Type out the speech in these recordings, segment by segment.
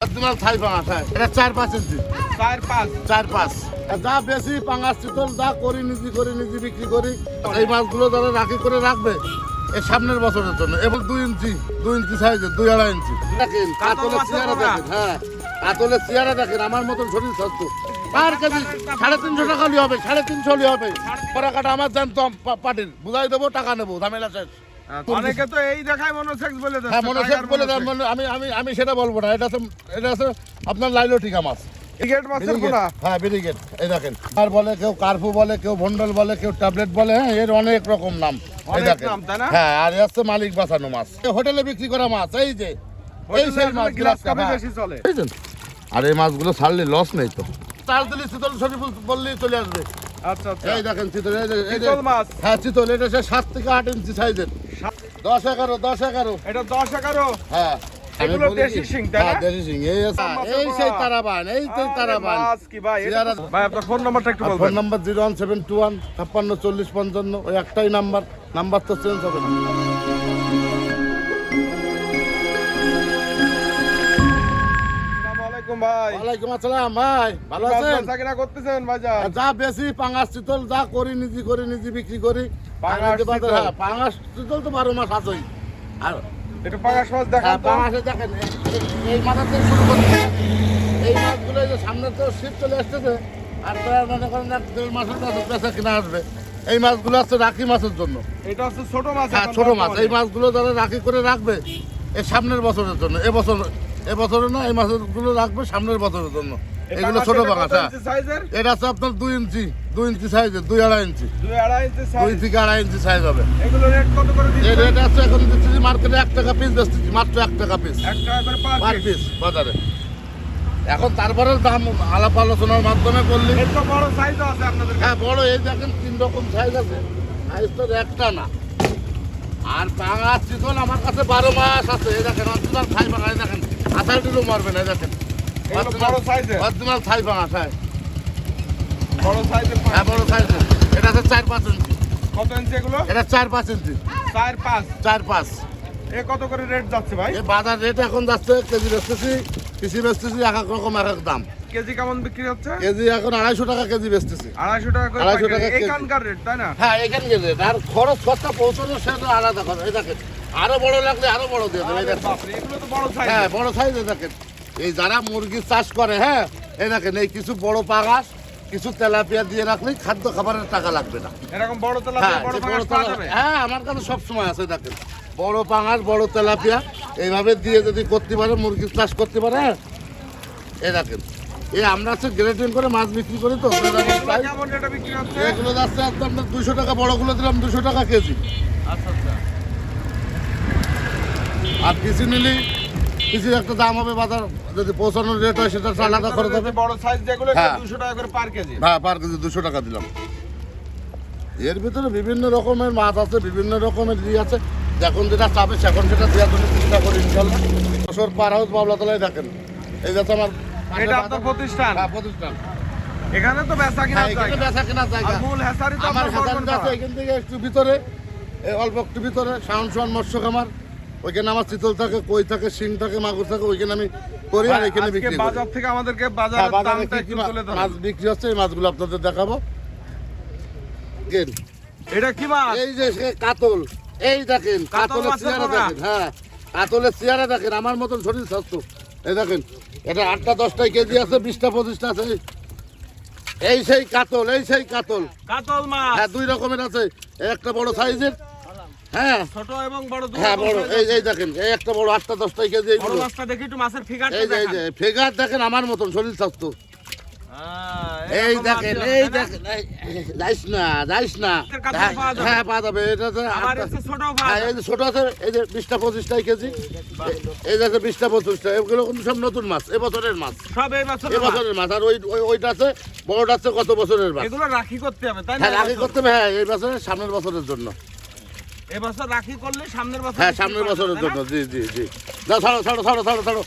Original থাই পাঙাশ এটা চার পাঁচ ইঞ্চি। চার পাঁচ। চার পাঁচ। যা বেশি পাঙাশ চিতল যা করি নিজে করি নিজে বিক্রি করি এই মাছগুলো যারা রাখি করে রাখবে এই সামনের বছরের জন্য। এবং দুই ইঞ্চি দুই ইঞ্চি সাইজের দুই আড়াই ইঞ্চি। দেখেন কাতলের চেয়ারা। দেখেন হ্যাঁ। কাতলের চেয়ারা দেখেন আমার মতন শরীর স্বাস্থ্য। পার কেজি সাড়ে তিনশো টাকা হলে হবে সাড়ে তিনশো হলে হবে। পরা কাটা আমার জানতাম পাটির বুঝাই দেবো টাকা নেব ঝামেলা শেষ। অনেকে তো এই দেখায় মনোসেক্স বলে দিচ্ছে, হ্যাঁ মনে টাইগার বলে মনোসেক্স। আমি আমি আমি সেটা বলব না। এটা আছে এটা আপনার লাইলো মাছ। মাছের ব্রিগেড, পোনা? হ্যাঁ ব্রিগেড এই দেখেন আর বলে কেউ কার্ফু বলে কেউ ভন্ডল বলে কেউ ট্যাবলেট বলে হ্যাঁ এর অনেক রকম নাম। এই অনেক দেখেন। নাম, তাই না? হ্যাঁ আর হচ্ছে মালিক বাঁচানো মাছ। হোটেলে বিক্রি করা মাছ এই যে। এই সেই মাছ গ্লাস কাপে বেশি চলে? আর এই মাছগুলো ছাড়লে লস নেই তো। দিলে শীতল শরীফ বললেই চলে আসবে। আচ্ছা আচ্ছা। এই দেখেন চিতল এই যে- এই যে- চিতল মাছ। হ্যাঁ চিতল এটা সে সাত থেকে আট ইঞ্চি সাইজের। দশ এগারো দশ এগারো। এটা দশ এগারো? হ্যাঁ। এগুলো দেশি কি? শিং, তাই হ্যাঁ, না? দেশি শিং। এই এই সেই তারাবান এই সেই তারাবান। মাছ কি ভাই এটা চেহারা- তো- ভাই আপনার ফোন নাম্বারটা একটু বলবেন। Phone number zero one seven two one ছাপ্পান্ন চল্লিশ পঞ্চান্ন ওই একটাই নাম্বার। নাম্বার তো চেঞ্জ হবে না। ভাই। ওয়ালাইকুম আসসালাম ভাই। ভালো আছেন? চাকরি করতেছেন ভাইজান? যা বেশি পাঙাশ চিতল যা করি নিজে করি নিজে বিক্রি করি। বাজার- চিতল। হ্যাঁ, তো বারো মাস আছেই। আর একটু পাঙাশ মাছ দেখান হ্যাঁ, তো। পাঙাশে দেখেন এই- থেকে শুরু করতে এই মাছগুলো যে সামনে তো শীত চলে আসতেছে আর প্রায় মনে করেন দেড় মাসের কাছে বেচা কিনা আসবে। এই মাছগুলো আছে রাখি মাছের জন্য। এটা হচ্ছে ছোট মাছ হ্যাঁ ছোট মাছ। এই মাছগুলো যারা রাখি করে রাখবে এই সামনের বছরের জন্য এবছর এবছরে না এই মাছগুলো রাখবে সামনের বছরের জন্য। এগুলো ছোট হ্যাঁ এটা আছে আপনার দুই ইঞ্চি দুই ইঞ্চি সাইজের দুই আড়াই ইঞ্চি। দুই থেকে আড়াই ইঞ্চি সাইজ হবে। এই রেট আছে এখন দিচ্ছি মার্কেটে এক টাকা পিস বেচতেছি মাত্র এক টাকা পিস পার পিস বাজারে। এখন তারপরে দাম আলাপ আলোচনার মাধ্যমে করলে এর বড় সাইজও আছে আপনাদের হ্যাঁ বড় এই দেখেন তিন রকম সাইজ আছে। সাইজ তো একটা না। আর পাঙা চিতল আমার কাছে বারো মাস আছে। এই দেখেন অরিজিনাল থাই পাঙা এই দেখেন। কিলো মারবেন এই দেখেন। বড় সাইজের। অরিজিনাল থাই পাঙা হ্যাঁ বড় সাইজের হ্যাঁ বড় সাইজ এটা আছে চার পাঁচ ইঞ্চি। কত ইঞ্চি এগুলো? এটা চার পাঁচ ইঞ্চি। চার পাঁচ। চার পাঁচ। এ কত করে রেট যাচ্ছে ভাই? এই বাজার রেট এখন যাচ্ছে কেজি বেচতেছি পিসি বেচতেছি এক এক রকম এক এক দাম। কেজি কেমন বিক্রি হচ্ছে? কেজি এখন আড়াইশো টাকা কেজি বেচতেছি। আড়াইশো টাকা আড়াইশো টাকা এখানকার রেট তাই না? হ্যাঁ এখানে গেলে আর খরচ খরচা পৌঁছানো সেটা আলাদা কথা এই দেখেন আরও বড় লাগলে আরও বড় দিয়ে দেবে হ্যাঁ বড় সাইজ দেখেন। এই যারা মুরগির চাষ করে হ্যাঁ এই দেখেন এই কিছু বড় পাঙাশ কিছু তেলাপিয়া দিয়ে রাখলেই খাদ্য খাবারের টাকা লাগবে না। এরকম বড় হ্যাঁ হ্যাঁ আমার কাছে সব সময় আছে দেখেন। বড় পাঙাশ বড় তেলাপিয়া এইভাবে দিয়ে যদি করতে পারে মুরগির চাষ করতে পারে হ্যাঁ। এই দেখেন এই আমরা হচ্ছে গ্রেডিং করে মাছ বিক্রি করি তো এগুলো যাচ্ছে আপনার দুশো টাকা বড়গুলো দিলাম দুশো টাকা কেজি। আচ্ছা আচ্ছা। আর কিছু নিলি কিছু একটা দাম হবে বাজার যদি পৌঁছানোর রেট হয় সেটা আলাদা করে দেবে বড় সাইজ যেগুলো হ্যাঁ। দুশো টাকা করে পার কেজি। হ্যাঁ পার কেজি দুশো টাকা দিলাম। এর ভিতরে বিভিন্ন রকমের মাছ আছে বিভিন্ন রকমের ই আছে। যখন যেটা চাবে সেখন সেটা দেওয়ার জন্য চেষ্টা করি ইনশাল্লাহ। বছর পার হাউস বাবলাতলায় দেখেন। এই যাচ্ছে আমার এটা আপনার প্রতিষ্ঠান? হ্যাঁ প্রতিষ্ঠান। এখানে তো বেচা কিনা হ্যাঁ এখানে বেচা কেনার জায়গা। মূল হ্যাসারি তো আমার আপনার আছে এখান থেকে একটু ভিতরে অল্প একটু ভিতরে শাওন শাওন মৎস্য খামার। ওইখানে আমার চিতল থাকে কই থাকে শিং থাকে মাগুর থাকে ওইখানে আমি করি আর এখানে বিক্রি বাজার থেকে আমাদেরকে হ্যাঁ, বাজারে দামটা একটু মাছ বিক্রি হচ্ছে এই মাছগুলো আপনাদের দেখাবো। এটা কি মাছ? এই যে কাতল। এই দেখেন কাতলের চেহারা দেখেন হ্যাঁ কাতলের চেহারা দেখেন আমার মতন শরীর স্বাস্থ্য। এই দেখেন এটা আটটা দশটায় কেজি আছে বিশটা পঁচিশটা আছে। এই সেই কাতল এই সেই কাতল। কাতল মাছ। হ্যাঁ দুই রকমের আছে একটা বড় সাইজের হ্যাঁ। ছোট এবং বড় হ্যাঁ বড়। এই এই দেখেন এই একটা বড় আটটা কেজি বড় মাছটা দেখি একটু মাছের ফিগারটা এই এই যে ফেগার দেখেন আমার মতন শরীর স্বাস্থ্য। হ্যাঁ, এই দেখেন এই আছে, দেখেন যাইস না যাইস না। হ্যাঁ, পাওয়া যাবে? হ্যাঁ পাওয়া যাবে। এটা ছোট এই যে ছোট আছে এই যে বিশটা পঁচিশটাই কেজি। এই যে বিশটা পঁচিশটা এগুলো কিন্তু সব নতুন মাছ এবছরের মাছ। সব এবছরের মাছ। আর ওই ওই- ওইটা আছে বড়টা আছে কত বছরের মাছ? এগুলো রাখি করতে হবে তাই রাখি করতে হবে হ্যাঁ এই বছরের সামনের বছরের জন্য। এবছর রাখি করলে সামনের বছর হ্যাঁ সামনের বছরের জন্য জি জি জি। না ছাড়ো ছাড়ো ছাড়ো ছাড়ো ছাড়ো।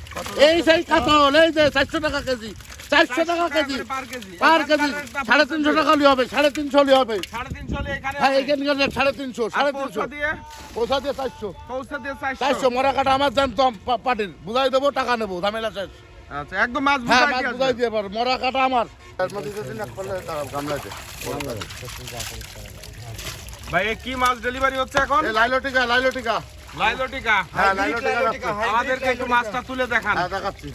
এই সেই কাতল এই যে চারশো টাকা কেজি চারশো টাকা কেজি পার কেজি। সাড়ে তিনশো টাকা হলে হবে সাড়ে তিনশো হলে হবে। হ্যাঁ এখানকার সাড়ে তিনশো সাড়ে তিনশো। পৌঁছা দিয়ে? পৌঁছা দিয়ে চারশো। পৌঁছা দিয়ে চারশো। চারশো মরা কাটা আমার জানতাম পাটির। বুঝাই দেবো টাকা নেব ঝামেলা শেষ। আচ্ছা একদম মাছ হ্যাঁ মাছ বুঝাই। দিয়ে পারো মরা কাটা আমার। ভাই কি মাছ ডেলিভারি হচ্ছে এখন? এই লাইলো টিকা লাইলো টিকা লাইলোটিকা হ্যাঁ লাইলো টিকা আমাদেরকে একটু মাছটা তুলে দেখান। হ্যাঁ দেখাচ্ছি।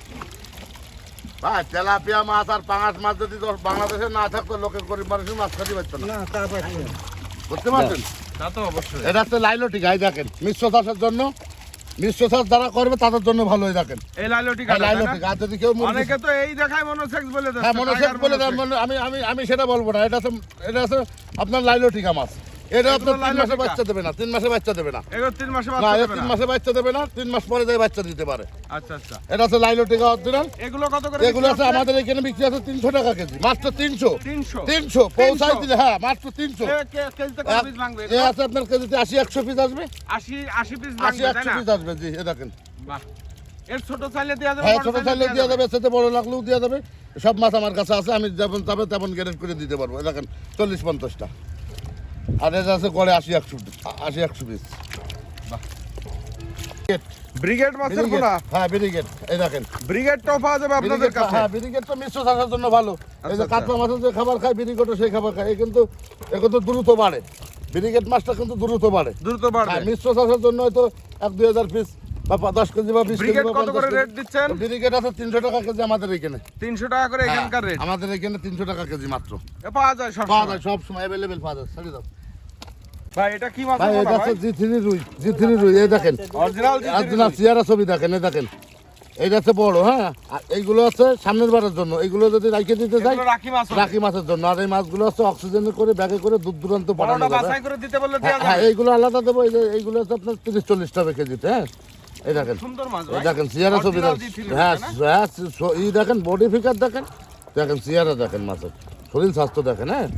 ভাই তেলাপিয়া মাছ আর পাঙাশ মাছ যদি দশ- বাংলাদেশে না থাকতো লোকের গরিব মানুষের মাছ খাতে পারতো না। বুঝতে পারছেন? তা তো অবশ্যই। এটা হচ্ছে লাইলো টিকা এই দেখেন মিশ্র চাষের জন্য। মিশ্র চাষ যারা করবে তাদের জন্য ভালো এই দেখেন। এই লাইলোটিকা হ্যাঁ, লাইলো টিকা আর যদি কেউ অনেকে তো এই দেখায় মনোসেক্স বলে দিচ্ছে হ্যাঁ মনোসেক টাইগার বলে মনোসেক্স। মনে- আমি আমি আমি সেটা বলব না। এটা হচ্ছে এটা হচ্ছে আপনার লাইলো টিকা মাছ। এটা আপনার তিন মাসে বাচ্চা দেবে না তিন মাসে বাচ্চা দেবে না। এগুলো তিন মাসে বাচ্চা এ দেবে তিন মাসে বাচ্চা দেবে না তিন মাস পরে যায় বাচ্চা দিতে পারে। আচ্ছা আচ্ছা। এটা হচ্ছে লাইলো অরিজিনাল। এগুলো কত করে এগুলো আছে আমাদের এখানে বিক্রি আছে তিনশো টাকা কেজি মাত্র তিনশো। 300 তিনশো পৌঁছাই দিলে হ্যাঁ মাত্র তিনশো। এ কে- কেজিতে কত পিস ভাঙবে এ আছে আপনার কেজিতে আশি একশো পিস আসবে। 80 80 পিস পিস আসবে জি এ দেখেন। বাহ। এর ছোট চাইলে দেওয়া যাবে হ্যাঁ ছোট চাইলে দেওয়া যাবে। সেটা বড় লাগলেও দেওয়া যাবে। সব মাছ আমার কাছে আছে আমি যেমন যাবে তেমন গ্যারেন্ট করে দিতে পারব। দেখেন চল্লিশ পঞ্চাশটা। আর এটা আছে গড়ে আশি একশো আশি একশো পিস ব্রিগেড মাছের পোনা? হ্যাঁ ব্রিগেড। এই দেখেন। ব্রিগেডটাও পাওয়া যাবে আপনাদের কাছে? হ্যাঁ ব্রিগেড তো মিশ্র চাষের জন্য ভালো। এই যে আচ্ছা, কাতলা মাছের যে খাবার খায় ব্রিগেডও সেই খাবার খায়। কিন্তু এ কিন্তু দ্রুত বাড়ে। ব্রিগেড মাছটা কিন্তু দ্রুত বাড়ে। দ্রুত হ্যাঁ মিশ্র চাষের জন্য হয়তো এক দুই হাজার পিস বা দশ কেজি বা বিশ কেজি কত করে রেট দিচ্ছেন? ব্রিগেড আছে তিনশো টাকা কেজি আমাদের এখানে। 300 টাকা করে এখানকার রেট হ্যাঁ, আমাদের এখানে তিনশো টাকা কেজি মাত্র। পাওয়া যায় সব পাওয়া যায় সব সময় অ্যাভেলেবেল পাওয়া যায়। ছেড়ে দাও। ভাই এটা কি মাছ ভাই এটা রুই জি থ্রি রুই এই দেখেন। অরিজিনাল অরিজিনাল চেয়ারা ছবি দেখেন এই দেখেন। এইটা হচ্ছে বড় হ্যাঁ? আর এইগুলো হচ্ছে সামনের বারের জন্য। এইগুলো যদি রাখে দিতে চাই রাখি মাছের জন্য। আর এই মাছগুলো হচ্ছে অক্সিজেনে করে ব্যাগে করে দূর দূরান্ত পাঠানো যাবে। হ্যাঁ হ্যাঁ এইগুলো আলাদা দেবো। এই যে এইগুলো হচ্ছে আপনার তিরিশ চল্লিশ টাকা কেজিতে হ্যাঁ? এই দেখেন। এই দেখেন চেয়ারা ছবি দেখেন। হ্যাঁ হ্যাঁ ই দেখেন বডি ফিগার দেখেন। দেখেন চেয়ারা দেখেন মাছের। শরীর স্বাস্থ্য দেখেন হ্যাঁ?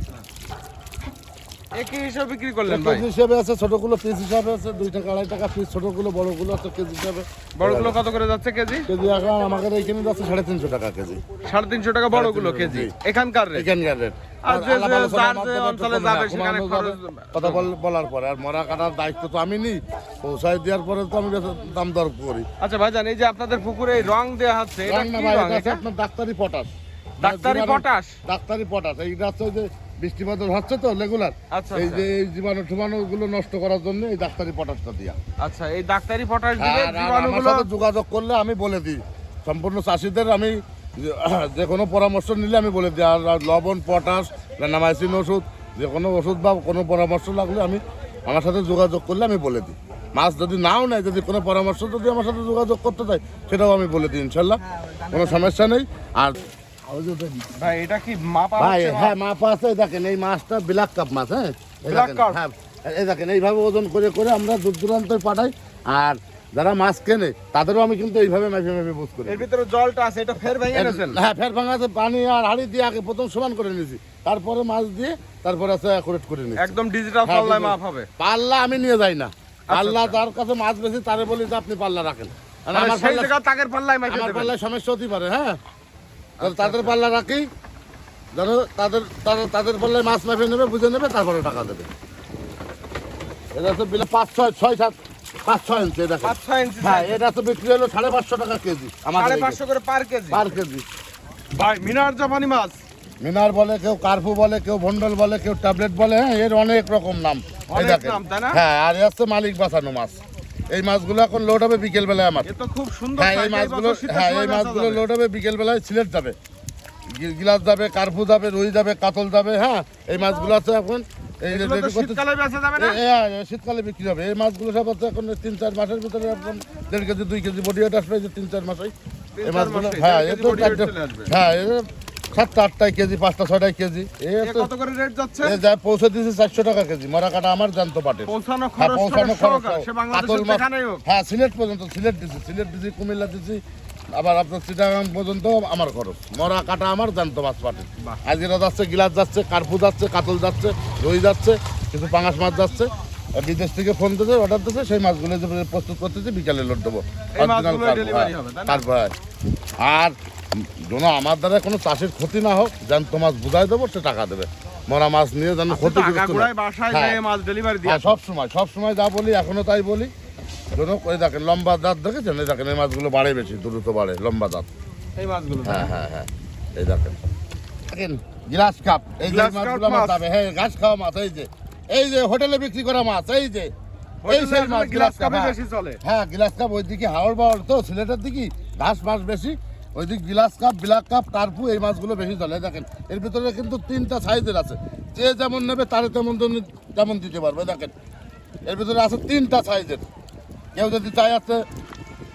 একই হিসাবে বিক্রি করলেন ভাই? কেজি হিসাবে আছে ছোটগুলো পিস হিসাবে আছে দুই টাকা আড়াই টাকা পিস ছোটগুলো বড়গুলো আছে কেজি হিসাবে। বড়গুলো কত করে যাচ্ছে কেজি? কেজি এখন আমাদের এইখানে যাচ্ছে সাড়ে তিনশো টাকা কেজি। সাড়ে তিনশো টাকা বড়গুলো কেজি। এখানকার রেট এখানকার রেট আর যে- আলাপ যে আলোচনার যার যে অঞ্চলে যাবে সেখানে খরচ- কথা বলার পরে। আর মরা কাটার দায়িত্ব তো আমি নিই। পৌঁছায় দেওয়ার পরে তো আমি দাম দর করি। আচ্ছা ভাইজান এই যে আপনাদের পুকুরে এই রং দেয়া হচ্ছে এটা কি রং আপনার ডাক্তারি পটাশ। ডাক্তারি পটাশ? ডাক্তারি পটাশ। এইটা হচ্ছে যে বৃষ্টি বাদল হচ্ছে তো রেগুলার। আচ্ছা, এই আচ্ছা। যে এই জীবাণু টিবাণু গুলো নষ্ট করার জন্য এই ডাক্তারি পটাশটা দিয়া। আচ্ছা এই ডাক্তারি পটাশ দিলে আর- আর জীবাণুগুলো যোগাযোগ করলে আমি বলে দিই। সম্পূর্ণ চাষিদের আমি যে- কোনো পরামর্শ নিলে আমি বলে দিই। আর লবণ পটাশ রানামাইসিন ওষুধ যে কোনো ওষুধ বা কোনো পরামর্শ লাগলে আমি আমার সাথে যোগাযোগ করলে আমি বলে দিই। মাছ যদি নাও নেয় যদি কোনো পরামর্শ যদি আমার সাথে যোগাযোগ করতে চাই সেটাও আমি বলে দিই ইনশাল্লাহ। কোনো সমস্যা নেই। আর ভাই এটা কি মাপা ভাই হ্যাঁ মাপ আছে দেখেন এই মাছটা ব্ল্যাক কাপ মাছ হ্যাঁ? এই Black দেখেন, carp? হ্যাঁ এই দেখেন এইভাবে ওজন করে করে আমরা দূর দূরান্তে পাঠাই আর যারা মাছ কেনে তাদেরও আমি কিন্তু এইভাবে মেপে মেপে বুঝ করি। এর ভিতরে জলটা আছে এটা ফের ভেঙে গেছেন? হ্যাঁ ফের ভাঙাতে পানি আর হাড়ি দিয়ে আগে প্রথম সমান করে নিয়েছি। তারপরে মাছ দিয়ে তারপরে আছে অ্যাকুরেট করে নিয়েছি। একদম ডিজিটাল হ্যাঁ, পাল্লায় মাপ হবে। পাল্লা আমি নিয়ে যাই না। পাল্লা আচ্ছা। যার কাছে মাছ বেশি তারে বলি যে আপনি পাল্লা রাখেন। মানে আমার জায়গা পাল্লায় সমস্যা হতে পারে হ্যাঁ? তাদের পাল্লা রাখি ধরো তাদের তাদের তাদের পাল্লায় মাছ মাফে নেবে বুঝে নেবে তারপরে টাকা দেবে। এটা তো বিলে পাঁচ ছয় ছয় সাত পাঁচ ছয় ইঞ্চি দেখেন পাঁচ ছয় ইঞ্চি হ্যাঁ এটা তো বিক্রি হলো সাড়ে পাঁচশো টাকা কেজি। আমার সাড়ে পাঁচশো করে পার কেজি। পার কেজি। ভাই মিনার জাপানি মাছ। মিনার বলে কেউ কার্পু বলে কেউ ভন্ডল বলে কেউ ট্যাবলেট বলে হ্যাঁ এর অনেক রকম নাম। অনেক নাম, তাই না? হ্যাঁ আর হচ্ছে মালিক বাঁচানো মাছ। এই মাছগুলো এখন লোড হবে বিকেল বেলায় আমার খুব সুন্দর হ্যাঁ এই মাছগুলো হ্যাঁ এই মাছগুলো লোড হবে বিকেল বেলায় সিলেট যাবে। গিলাস যাবে কার্পু যাবে রুই যাবে কাতল যাবে হ্যাঁ এই মাছগুলো আছে এখন। এই শীতকালে হ্যাঁ, শীতকালে বিক্রি হবে। এই মাছগুলো সব হচ্ছে এখন তিন চার মাসের ভিতরে এখন দেড় কেজি দুই কেজি বডি ওয়েট আসবে তিন চার মাসে এই মাছগুলো হ্যাঁ। হ্যাঁ সাতটা আটটায় কেজি পাঁচটা ছয়টায় কেজি। এ এ তো কত করে রেট যাচ্ছে? এ যা পৌঁছে চারশো টাকা কেজি। মরা কাটা আমার জানতো পাটে পৌঁছানো হ্যাঁ খরচ পৌঁছানো খরচ কাতল মাছ। হ্যাঁ সিলেট পর্যন্ত সিলেট দিছি সিলেট দিছি কুমিল্লা দিছি। আবার আপনার চিটাগাং পর্যন্ত আমার খরচ। মরা কাটা আমার জানতো মাছ পাটে বাহ। আজিরা যাচ্ছে গিলাস যাচ্ছে কার্পু যাচ্ছে কাতল যাচ্ছে রুই যাচ্ছে কিছু পাঙাশ মাছ যাচ্ছে। বিদেশ থেকে ফোন দিতে অর্ডার দিতে সেই মাছগুলো প্রস্তুত করতেছি বিকালে লোড দেবো। না? তারপর আর যেন আমার দ্বারা কোনো চাষের ক্ষতি না হোক যেন তোমার বুঝাই দেবো সে টাকা দেবে। মরা মাছ নিয়ে যেন ক্ষতি আগাগোড়ায় বাসায় হ্যাঁ। মাছ হ্যাঁ সব সময় সব সময় যা বলি এখনও তাই বলি। যেন ওই দেখেন লম্বা দাঁত দেখেছেন? এই দেখেন এই মাছগুলো বাড়ে বেশি দ্রুত বাড়ে লম্বা দাঁত। এই মাছগুলো। হ্যাঁ হ্যাঁ হ্যাঁ। এই দেখেন। দেখেন গ্লাস কাপ। এই গ্লাস কাপ মাছ। হ্যাঁ ঘাস খাওয়া মাছ এই যে। এই যে হোটেলে বিক্রি করা মাছ এই যে এই সেই মাছ গ্লাস কাপ হ্যাঁ। বেশি চলে? হ্যাঁ গ্লাস কাপ ওইদিকে হাওড় বাওয়ার তো সিলেটের দিকে ঘাস মাছ বেশি। ওইদিক গ্লাস কাপ ব্ল্যাক কাপ টার্পু এই মাছগুলো বেশি চলে। দেখেন এর ভিতরে কিন্তু তিনটা সাইজের আছে। যে যেমন নেবে তারে তেমন তেমন- দিতে পারবে দেখেন। এর ভিতরে আছে তিনটা সাইজের। কেউ যদি চাই আছে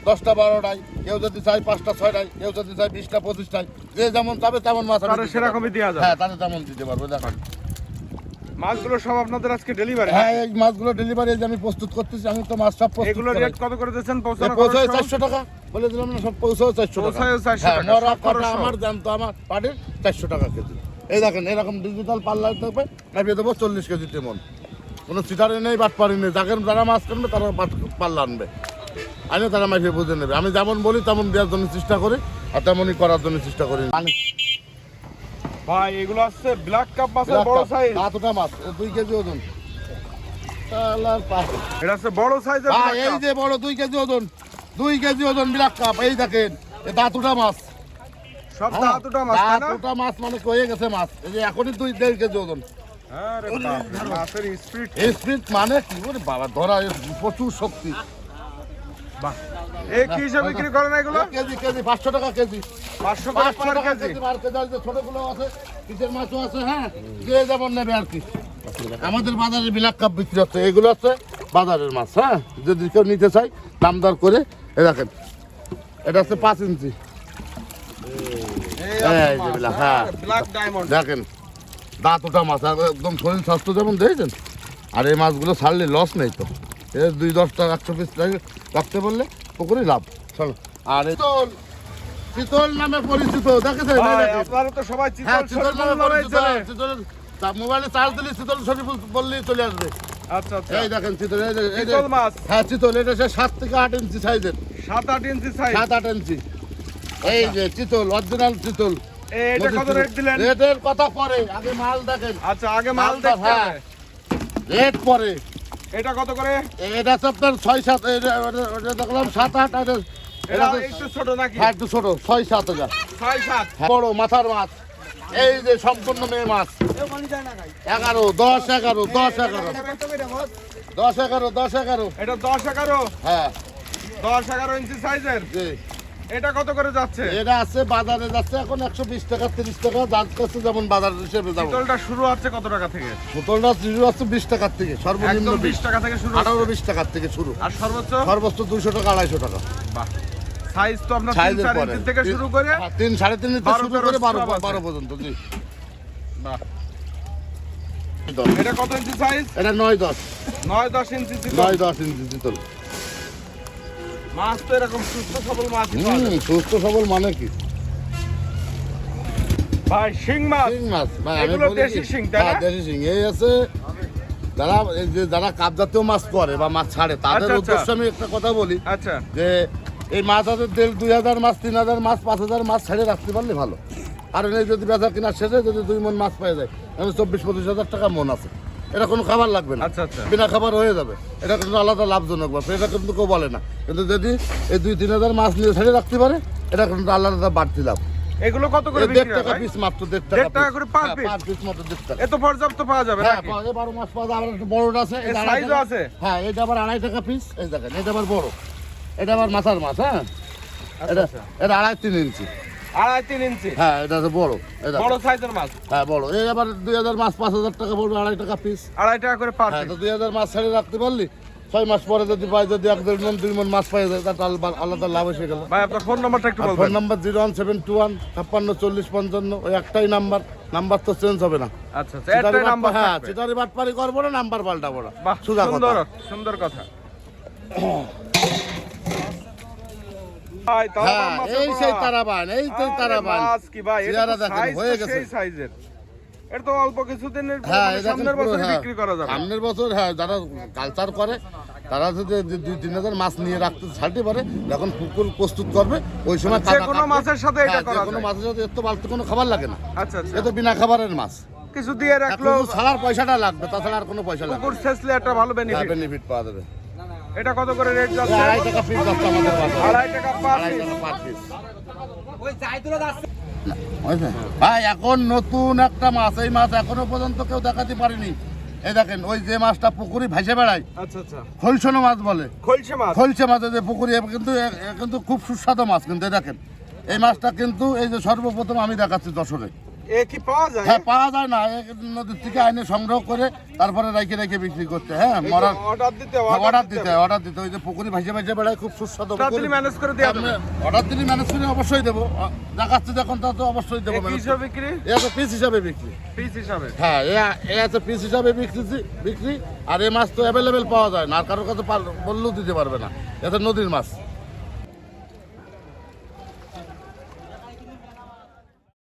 দশটা বারোটায় কেউ যদি চাই পাঁচটা ছয়টায় কেউ যদি চাই বিশটা পঁচিশটায় যে যেমন চাবে তেমন মাছ সেরকমই। দেয়া যাবে। হ্যাঁ তারে তেমন দিতে পারবে দেখেন। মাছগুলো সব আপনাদের আজকে ডেলিভারি হ্যাঁ এই মাছগুলো ডেলিভারি আমি প্রস্তুত করতেছি আমি তো মাছ সব প্রস্তুত এগুলো রেট কত করে দিচ্ছেন পৌঁছানো পৌঁছায় খরচ সহ? চারশো টাকা। বলে দিলাম না সব পৌঁছায় চারশো টাকা। পৌঁছায় 400 হ্যাঁ টাকা, মরা। আমার দাম তো আমার পাটির চারশো টাকা কেজি। এই দেখেন এরকম ডিজিটাল পাল্লার থাকবে নামিয়ে দেবো চল্লিশ কেজি তেমন। কোনো চিটারে নেই বাট পারি নেই। যাকে যারা মাছ কিনবে তারা বাট পাল্লা আনবে। আনে তারা মাইফে বুঝে নেবে। আমি যেমন বলি তেমন দেওয়ার জন্য চেষ্টা করি আর তেমনই করার জন্য চেষ্টা করি। মানে ভাই এগুলো আছে ব্ল্যাক কাপ মাছের বড় সাইজ এতটা মাছ এ দুই কেজি ওজন। এটা আছে বড় সাইজের ভাই এই যে বড় দুই কেজি ওজন দুই কেজি ওজন বিলাক কাপ এই দেখেন এ দাঁতুটা মাছ। সব দাঁতুটা মাছ না? দাঁতুটা মাছ মানে কয়ে গেছে মাছ। এই যে এখনই দুই দেড় কেজি ওজন। আরে মাছের স্পিড স্পিড মানে কি? বলে বাবা ধরা প্রচুর শক্তি। বাহ। এই কি হিসাবে বিক্রি করেন এগুলো? কেজি কেজি পাঁচশো টাকা কেজি। পাঁচশো করে পাঁচশো পার টাকা কেজি। পার ছোটগুলো আছে পিসের মাছও আছে হ্যাঁ? যে যেমন নেবে আর কি। আমাদের বাজারে বিলাক কাপ বিক্রি হচ্ছে এগুলো হচ্ছে বাজারের মাছ হ্যাঁ? যদি কেউ নিতে চাই দাম দর করে এ দেখেন এটা হচ্ছে পাঁচ ইঞ্চি। হ্যাঁ। ব্ল্যাক দেখেন দাঁত ওটা মাছ একদম শরীর স্বাস্থ্য যেমন দেখেছেন আর এই মাছগুলো ছাড়লে লস নেই তো। এ দুই দশ টাকা একশো পিস রাখতে বললে পুকুরে লাভ। চলো। আর এই শীতল শীতল নামে পরিচিত দেখেছেন এই ভাই আপনারা তো সবাই হ্যাঁ চিতল শীতল নামে শরীফ পরিচিত চলে হ্যাঁ, মোবাইলে চার্জ দিলে শীতল শরীফ বললেই চলে আসবে। আচ্ছা আচ্ছা। এই দেখেন শীতল এই যে- চিতল মাছ। হ্যাঁ শীতল এটা থেকে আট ইঞ্চি সাইজের সাত আট ইঞ্চি সাইজ সাত আট ইঞ্চি। এই যে চিতল অরিজিনাল চিতল। এটা কত রেট দিলেন? রেটের কথা পরে আগে মাল দেখেন। আচ্ছা আগে মাল হ্যাঁ। হবে। রেট পরে। এটা কত করে? এটা হচ্ছে আপনার ছয় সাত এটা- দেখলাম সাত আট আর এটা- একটু ছোট নাকি? হ্যাঁ একটু ছোট ছয় সাত হাজার। ছয় সাত? হ্যাঁ, বড় মাথার মাছ। এই যে সম্পূর্ণ মেয়ে মাছ। এগারো দশ এগারো দশ এগারো। দশ এগারো দশ এগারো। এটা দশ এগারো? হ্যাঁ। দশ এগারো ইঞ্চি সাইজের? জি। এটা কত করে যাচ্ছে? এটা আছে বাজারে যাচ্ছে এখন একশো বিশ টাকা তিরিশ টাকা দাঁত কাছে যেমন বাজার হিসেবে যাব। চিতলটা শুরু হচ্ছে কত টাকা থেকে? বোতলটা শুরু আছে বিশ টাকার থেকে সর্বনিম্ন বিশ টাকা থেকে শুরু আঠারো বিশ টাকার থেকে শুরু। আর সর্বোচ্চ? সর্বোচ্চ দুইশো টাকা আড়াইশো টাকা। বাহ। সাইজ তো আপনার তিন সাইজের চার ইঞ্চি থেকে শুরু করে হ্যাঁ, তিন সাড়ে তিন থেকে শুরু করে বারো বারো পর্যন্ত জি। বাহ। এটা কত ইঞ্চি সাইজ এটা নয় দশ। নয় দশ ইঞ্চি নয় দশ ইঞ্চি চিতল মাছ তো এরকম সুস্থ সবল মাছ হুম সুস্থ সবল মানে কি? ভাই শিং মাছ। শিং মাছ ভাই আমি বলি দেশি শিং, তাই না? হ্যাঁ, দেশি শিং। এই আছে যারা যে যারা কাপ জাতীয় মাছ করে বা মাছ ছাড়ে তাদের আচ্ছা, আচ্ছা। উদ্দেশ্যে আমি একটা কথা বলি আচ্ছা। যে এই মাছ আছে দেড় দুই হাজার মাছ তিন হাজার মাছ পাঁচ হাজার মাছ ছেড়ে রাখতে পারলে ভালো। আর এই যদি বেচা কিনা শেষে যদি দুই মন মাছ পেয়ে যায় চব্বিশ পঁচিশ হাজার টাকা মন আছে। এটা কোনো খাবার লাগবে না। আচ্ছা, আচ্ছা। বিনা খাবার হয়ে যাবে। এটা কিন্তু আলাদা লাভজনক ব্যাপার এটা কিন্তু কেউ বলে না। কিন্তু যদি এই দুই তিন হাজার মাছ নিয়ে ছেড়ে রাখতে পারে এটা কিন্তু আলাদা বাড়তি লাভ। এগুলো কত করে বিক্রি টাকা পিস মাত্র টাকা টাকা করে per হ্যাঁ, মাত্র টাকা। এত পর্যাপ্ত পাওয়া যাবে হ্যাঁ পাওয়া যায়, বারো মাস পাওয়া একটা বড়টা আছে। এটা? হ্যাঁ এটা আবার আড়াই টাকা পিস এই দেখেন এটা আবার বড়। এটা আবার মাথার মাছ হ্যাঁ? এটা আচ্ছা। এটা আড়াই তিন ইঞ্চি। আড়াই তিন ইঞ্চি। হ্যাঁ এটা তো বড়। এটা বড় সাইজের মাছ। হ্যাঁ বড়। এই আবার দুই হাজার মাছ পাঁচ হাজার টাকা পড়বে আড়াই টাকা পিস আড়াই টাকা করে পার হ্যাঁ তো দুই হাজার মাছ ছেড়ে রাখতে পারলি? ছয় মাস পরে যদি পাই যদি এক দেড় মন দুই মন মাছ পাই যায় তার আলাদা- লাভ এসে গেল। ভাই আপনার ফোন নাম্বারটা একটু phone number zero one seven two one ছাপ্পান্ন চল্লিশ পঞ্চান্ন ওই একটাই নাম্বার নাম্বার তো চেঞ্জ হবে না। আচ্ছা আচ্ছা একটাই নাম্বার হ্যাঁ চিটারি বাটপারি করব না নাম্বার পাল্টাবো না। সুন্দর কথা। সুন্দর কথা। এই সেই তারাবান এই সেই তারাবান। মাছ কি ভাই এটা চেহারা তো দেখেন size হয়ে গেছে। সেই সাইজের এটা তো অল্প কিছুদিনের হ্যাঁ মানে সামনের বছর হ্যাঁ। বিক্রি করা যাবে। সামনের বছর হ্যাঁ যারা কালচার করে তারা যদি দুই তিন হাজার মাছ নিয়ে রাখতে ছাড়তে পারে যখন পুকুর প্রস্তুত করবে ওই সময় কোনো মাছের সাথে এটা করা কোনো মাছের সাথে এত বালতি কোনো খাবার লাগে না। আচ্ছা আচ্ছা। বিনা খাবারের মাছ। কিছু দিয়ে রাখল ছাড়ার পয়সাটা লাগবে তাছাড়া আর কোনো পয়সা লাগবে পুকুর ছেঁচলে একটা ভালো বেনিফিট বেনিফিট পাওয়া যাবে। এটা কত করে রেট যাচ্ছে? আড়াই টাকা পিস যাচ্ছে আমাদের বাজারে আড়াই টাকা পার আড়াই পিস পার পিস বুঝলেন? ভাই এখন নতুন একটা মাছ এই মাছ এখনও পর্যন্ত কেউ দেখাতে পারেনি। এই দেখেন ওই যে মাছটা পুকুরি ভেসে বেড়ায়। আচ্ছা আচ্ছা। খলসনো মাছ বলে। খলসে মাছ? খলসে মাছের যে পুকুরি কিন্তু কিন্তু খুব সুস্বাদু মাছ কিন্তু এই দেখেন। এই মাছটা কিন্তু এই যে সর্বপ্রথম আমি দেখাচ্ছি দশরে এ কি পাওয়া যায়? হ্যাঁ পাওয়া যায় না। নদীর থেকে আইনে সংগ্রহ করে তারপরে বিক্রি করতে। হ্যাঁ অর্ডার দিতে অর্ডার দিতে হয় অর্ডার দিতে। ওই যে পুকুরি ভাইসে ভাইসে বেড়ায় খুব সুস্বাদু অর্ডার ম্যানেজ করে দেওয়া অর্ডার দিলে ম্যানেজ করে অবশ্যই দেবো। আ, দেখাচ্ছি যখন তা তো অবশ্যই দেবো হিসাবে বিক্রি? এ আছে পিস হিসাবে বিক্রি। পিস হিসাবে? হ্যাঁ এ- এ আছে পিস হিসাবে বিক্রি বিক্রি। আর এই মাছ তো অ্যাভেলেবেল পাওয়া যায় না। আর কারোর কাছে বললেও দিতে পারবে না। এটা নদীর মাছ।